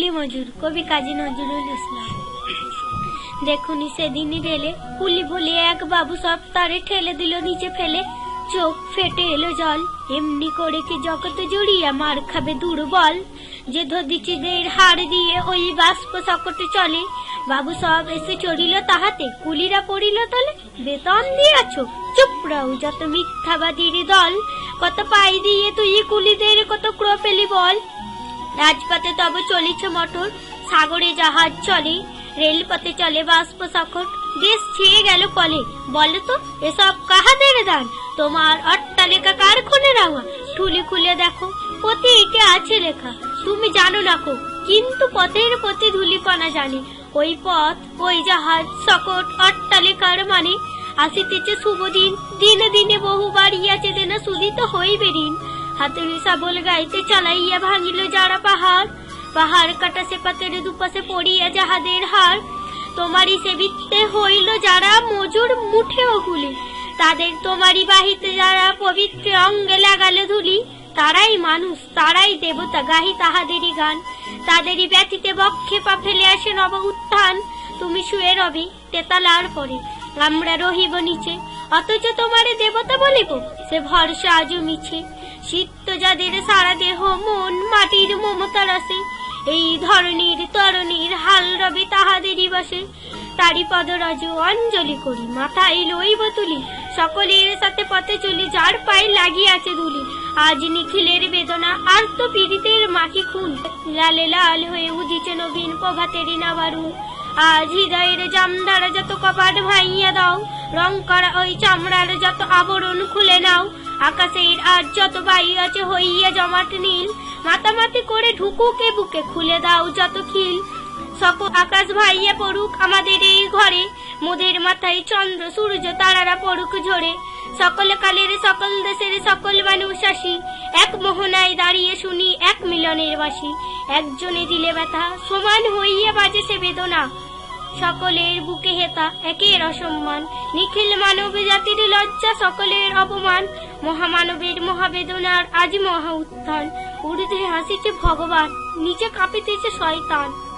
কুলি মজুর, কবি কাজী নজরুল ইসলাম। দেখুনি সেদিনই রেলে কুলি ভুলি এক বাবু সব তারে ঠেলে দিল, নিচে ফেলে চোখ ফেটে এলো জল। এমনি করে কি জগত জুড়িয়া মার খাবে দুর্বল? যে ধদিচিদের হাড় দিয়ে ওই বাষ্প সকটে চলে, বাবু সব এসে চড়িল তাহাতে, কুলিরা পড়িল তলে, বেতন দিয়াছ, চুপ রাও যত মিথ্যাবাদীর দল। কত পাই দিয়ে তুই কুলিদের কত ক্রো পেলি বল? রাজপথে তবে চলিছে মোটর সাগরে জাহাজ চলে, রেলপথে চলে বাষ্প সকট দেশ ছেয়ে গেল কলে। বলো তো, এসব কাহাদের দান? তোমার অট্টালিকা কার খুনে রাওয়া ঠুলি খুলে দেখো, পথে প্রতিটি আছে লেখা। তুমি জানো না কো, কিন্তু পথের প্রতি ধুলিকণা জানে। ওই পথ, ওই জাহাজ সকট অট্টালিকার মানে। আসিতেছে শুভ দিন, দিনে দিনে বহু বাড়িয়াছে দেনা সুদিত হইবে ঋণ হাতে সাবল গাইতে চালাইয়া ভাঙিল যারা পাহাড়। পাহাড় কাটা সে পাতের দুপাশে পড়িয়া যাহাদের হার তোমারই সেবিতে হইল যারা মজুর মুঠে গুলি তাদের তোমারই বাহিতে যারা পবিত্র অঙ্গে লাগালো ধুলি। তারাই মানুষ, তারাই দেবতা, গাহি তাহাদেরই গান। তাদেরই ব্যথিতে বক্ষে পা ফেলে আসে নব উত্থান। তুমি শুয়ে রবে, তেতালার পরে, আমরা রহিব নিচে। অথচ তোমারে দেবতা বলিব, সে ভরসা আজও মিছে। শীত যাদের সারা দেহ মন, মাটির মমতার আসে এই ধরনীর তরণীর হাল রবে তাহাদেরই বসে। তারি পদরজ অঞ্জলি করি, মাথায় লইব তুলি, সকলের সাথে পথে চলি, যার পায়ে লাগিয়াছে দুলি আজ নিখিলের বেদনা আর তো পীড়িতের মাখি খুন। লালে লাল হয়ে উদিছে নবীন প্রভাতেরই নাবারু। আজ হৃদয়ের জামদার যত কপাট ভাইয়া দাও, রং করা ওই চামড়ার যত আবরণ খুলে নাও, আকাশের আজ যত বায়ু আছে হইয়া জমাট নীল, মাতামাতি করে ঢুকুকে বুকে খুলে দাও যত খিল। সকল আকাশ ভাইয়া পড়ুক আমাদের এই ঘরে, মোদের মাথায় চন্দ্র, সূর্য, তারারা পড়ুক ঝরে। সকল কালের, সকল দেশের, সকল মানুষ আসি, এক মোহনায় দাঁড়িয়ে শুনি এক মিলনের বাসি একজনে দিলে ব্যথা, সমান হইয়া বাজে সে বেদনা। সকলের বুকে হেতা, একের অসম্মান। নিখিল মানব জাতির লজ্জা, সকলের অপমান। মহামানবের মহাবেদনার আজ মহা উত্থান। উর্ধে হাসিছে ভগবান, নিচে কাঁপিতেছে শয়তান।